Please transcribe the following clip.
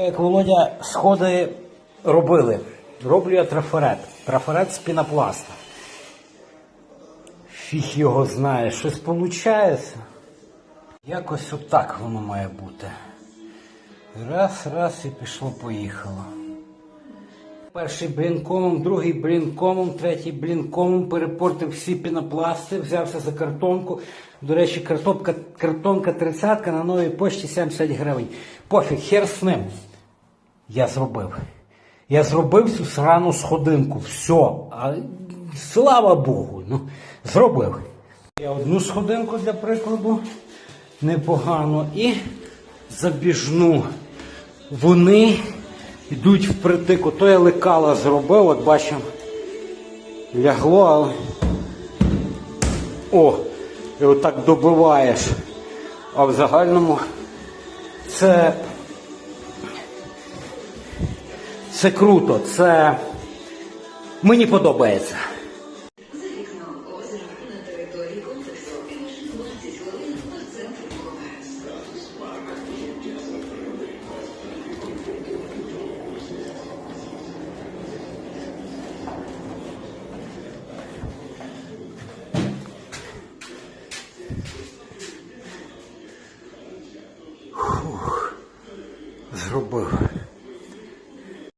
Як Володя сходи робили. Роблю я трафарет. Трафарет з пінопласта. Фіг його знає, щось виходить. Якось отак воно має бути. Раз, раз і пішло, поїхало. Перший блінкомом, другий блінкомом, третій блінкомом перепортив всі пінопласти, взявся за картонку. До речі, картопка, картонка 30 на новій пошті 70 гривень. Пофіг, хер з ним. Я зробив. Я зробив цю срану сходинку. Все. А, слава Богу. Ну, зробив. Я одну сходинку для прикладу непогано і забіжну. Вони йдуть впритик. Ото я лекала зробив, от бачимо, лягло, але. О! І отак добиваєш. А в загальному це. Це круто, це мені подобається. За вікном озеро на території комплексу. 20 хвилин до центру Миколаївська. Зробив.